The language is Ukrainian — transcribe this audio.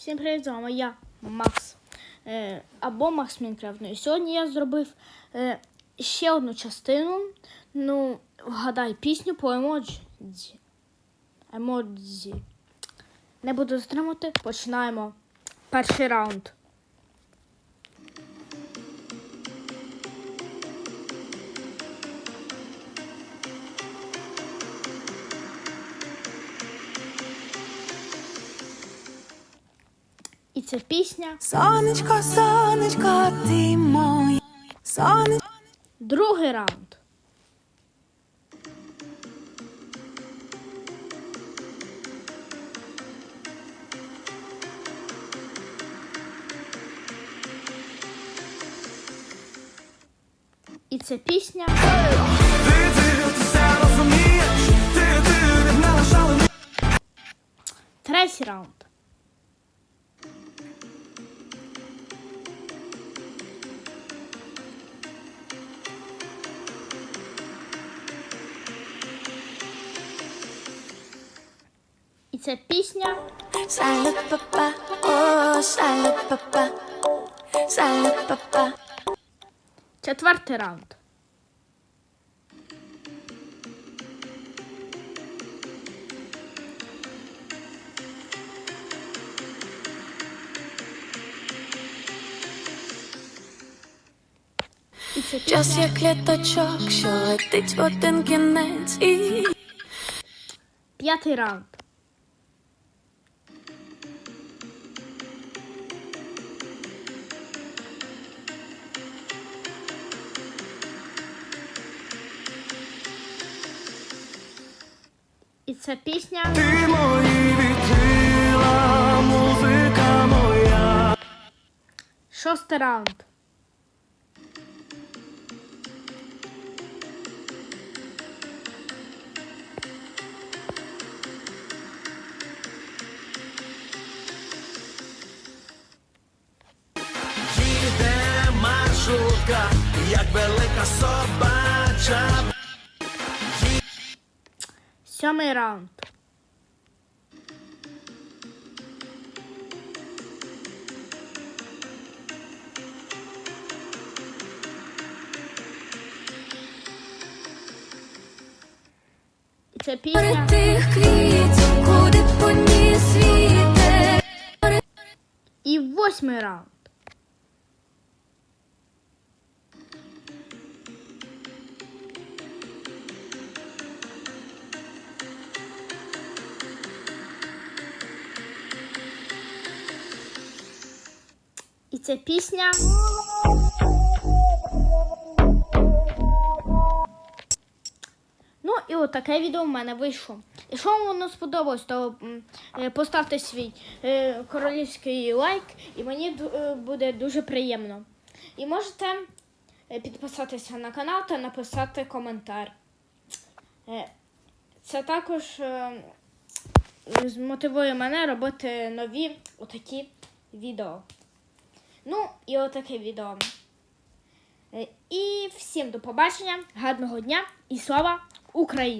Всім привіт, з вами я, Макс. Е, або Макс Мінкрафт. Ну, і сьогодні я зробив е, ще одну частину. Ну, вгадай пісню по емоджі. Емоджі. Не буду затримувати, починаємо. Перший раунд. І це пісня. Сонечко, сонечко, ти моє сонечко. Другий раунд. І це пісня. Ти, ти, це пісня. Сале папа, о, сале папа, папа. Четвертий раунд. Час як літачок, що летить в один кінець і П'ятий раунд. І це пісня. Ти мої вітрила, музика моя. Шостий раунд. Їде маршрутка, як велика собача. Сьомий раунд. Це пісня. тих квітів, куди поніс вітер. І восьмий раунд. Це пісня. Ну і от таке відео в мене вийшло. Якщо вам воно сподобалось, то е, поставте свій е, королівський лайк, і мені е, буде дуже приємно. І можете підписатися на канал та написати коментар. Це також змотивує мене робити нові отакі відео. І отаке відео. Е, І всім до побачення, гарного дня і слава Україні!